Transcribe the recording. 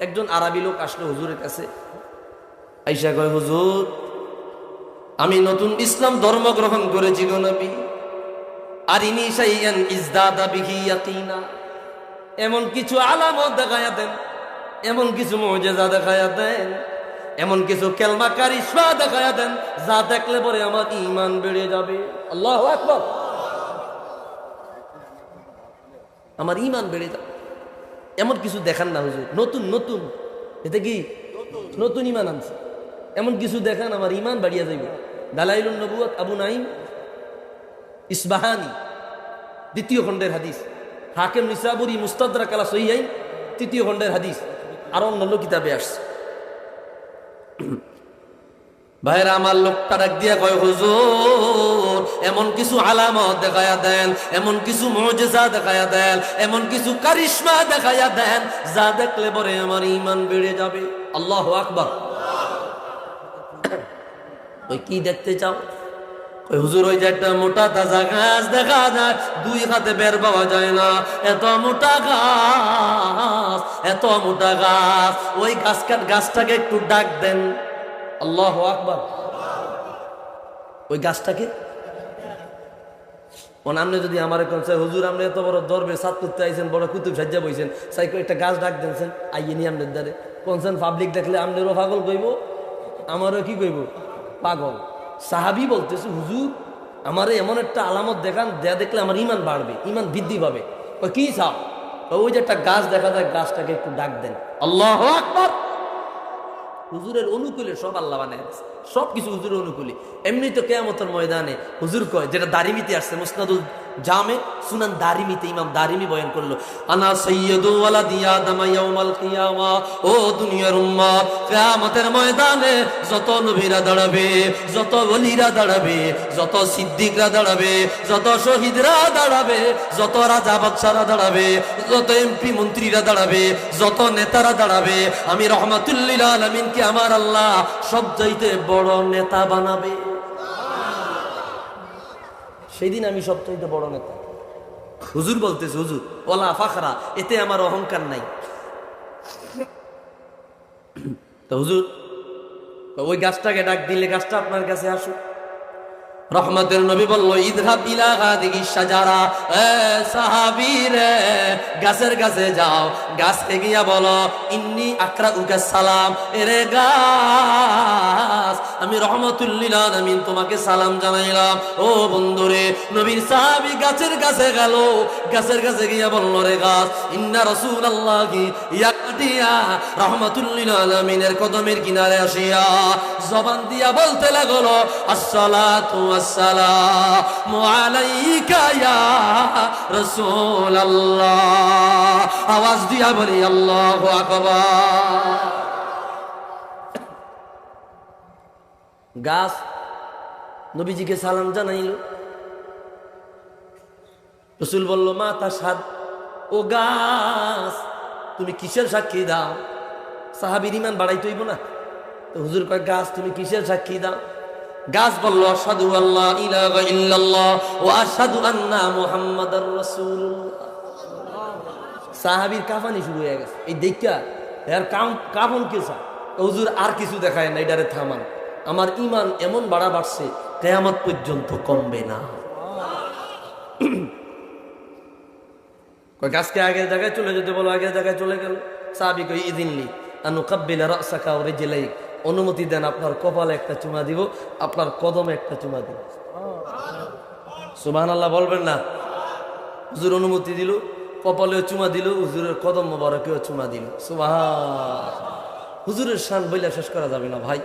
একজন আরবি লোক আসলো, হুজুরের কাছে। আইসা কয়, হুজুর, আমি নতুন ইসলাম ধর্ম গ্রহণ করেছি গো নবী। আর ইনি ইজদাদা এমন কিছু আলামত দেখায়া দেন, এমন কিছু মুজিজা দেখায়া দেন। এমন কিছু কেলমা কারিশমা দেখায়া দেন, যা দেখলে পরে আমার ইমান বেড়ে যাবে। আল্লাহ আকবার। আমার ইমান বেড়ে যাবে। এমন কিছু দেখান না হুজুর। নতুন নতুন। এতে কি? নতুন ইমান আনছে। এমন কিছু দেখান, আমার ইমান বাড়িয়া যাইবে। দালাইলুন নবুয়ত আবু নাইম ইসবাহানি, দ্বিতীয় খণ্ডের হাদিস। হাকেম নিসাবুরি মুস্তাদরা কালা সহিয়াই তৃতীয় খণ্ডের হাদিস। আর অন্যান্য কিতাবে আসছে। ভাইরা, আমার লোকটা ডাক দিয়া কয়, হুজুর, এমন কিছু আলামত দেখায়া দেন, এমন কিছু মজেজা দেখায়া দেন, এমন কিছু কারিশমা দেখায়া দেন, যা দেখলে পরে আমার ইমান বেড়ে যাবে। আল্লাহ আকবর। ওই কি দেখতে চাও? ওই হুজুর ওই যে একটা মোটা তাজা গাছ দেখা যায়, দুই হাতে বের পাওয়া যায় না। এত মোটা গাছ, এত মোটা গাছ। ওই গাছ গাছটাকে একটু ডাক দেন। আল্লাহ আকবার। ওই গাছটাকে? ওন আপনি যদি আমার কোন হুজুর আপনি এত বড় দরবে, সাত করতে আইছেন, বড় কুতুব সাজ্জা বইছেন। সাইকো একটা গাছ ডাক দিয়েছেন আইয়ে নি আপনার দ্বারে। কোনছেন পাবলিক দেখলে আপনারও পাগল কইব? আমারও কি কইব? পাগল। সাহাবি বলতেছে, হুজুর, আমার এমন একটা আলামত দেখান, দেয়া দেখলে আমার ইমান বাড়বে ইমান বৃদ্ধি পাবে। ওই কি চাও ওই যে একটা গাছ দেখা যায়, গাছটাকে একটু ডাক দেন। আল্লাহ আকবার। হুজুরের অনুকূলে সব আল্লাহ বানায় সব কিছু হুজুরের অনুকূলে। এমনি তো কেয়ামতের ময়দানে হুজুর কয়, যেটা দারিমিতে আসছে, মুসনাদুল জামে সুনান দারিমিতে ইমাম দারিমি বয়ান করল, আনা সৈয়দু ওয়ালাদি আদম ইয়াউমাল কিয়ামা ও দুনিয়ার উম্মত কিয়ামতের ময়দানে যত নবীরা দাঁড়াবে, যত ওলিরা দাঁড়াবে, যত সিদ্দিকরা দাঁড়াবে, যত শহীদরা দাঁড়াবে, যত রাজা বাদশারা দাঁড়াবে, যত এমপি মন্ত্রীরা দাঁড়াবে, যত নেতারা দাঁড়াবে, আমি রহমাতুল্লিল আলমিনকে আমার আল্লাহ সব চাইতে বড় নেতা বানাবে? সেদিন আমি সবচাইতে বড় নেতা। হুজুর বলতেছে, হুজুর, ওলা ফাখরা, এতে আমার অহংকার নাই। তো হুজুর, ওই গাছটাকে ডাক দিলে গাছটা আপনার কাছে আসুক। রহমতের নবী বলল, ইদহাব ইলা হাদিহি শাজারা। এ সাহাবী রে গাছের কাছে যাও, গাছকে গিয়া বলো, ইন্নি আকরা উকা সালাম। এরে গাছ! আমি রহমতুল্লিল আলামিন তোমাকে সালাম জানাইলাম। ও বন্ধুরে, নবীর সাহাবী গাছের কাছে গেল। গাছের কাছে গিয়া বলল, রে গাছ, ইন্না রাসূলুল্লাহি ইয়াকাটিয়া রহমতুল্লিল আলামিনের কদমের কিনারে আসিয়া জবান দিয়া বলতে লাগল, আসসালাতু আসসালামু আলাইকা ইয়া রাসূলুল্লাহ। আওয়াজ দিয়া বলি, আল্লাহু আকবার। গাছ, নবীজিকে সালাম জানাইল। রসুল বলল, মা তার সাদ ও গাছ, তুমি কিসের সাক্ষী দাও? সাহাবির ইমান বাড়াই তৈব না? তো হুজুর কয়, গাছ, তুমি কিসের সাক্ষী দাও? গাছ বলল আসাদু আল্লাহ ইল্লাল্লাহ ও আসাদু আন্না মুহাম্মাদার রাসূলুল্লাহ। সাহাবীর কাফানি শুরু হয়ে গেছে। এই দেখা এর কাম কাফন কে চা হুজুর আর কিছু দেখায় না, এটারে থামান। আমার ইমান এমন বাড়া বাড়ছে, কেয়ামত পর্যন্ত কমবে না। গাছকে আগের জায়গায় চলে যেতে বলো, আগের জায়গায় চলে গেল। সাহাবি কই ইদিনলি আনু কাব্বিলা ওরে অনুমতি দেন, আপনার কপালে একটা চুমা দিব, আপনার কদমে একটা চুমা দিব। সুবহান আল্লাহ বলবেন না। হুজুর অনুমতি দিল, কপালেও চুমা দিল, হুজুরের কদম মোবারকেও চুমা দিল। সুবহান। হুজুরের শান বইলা শেষ করা যাবে না ভাই।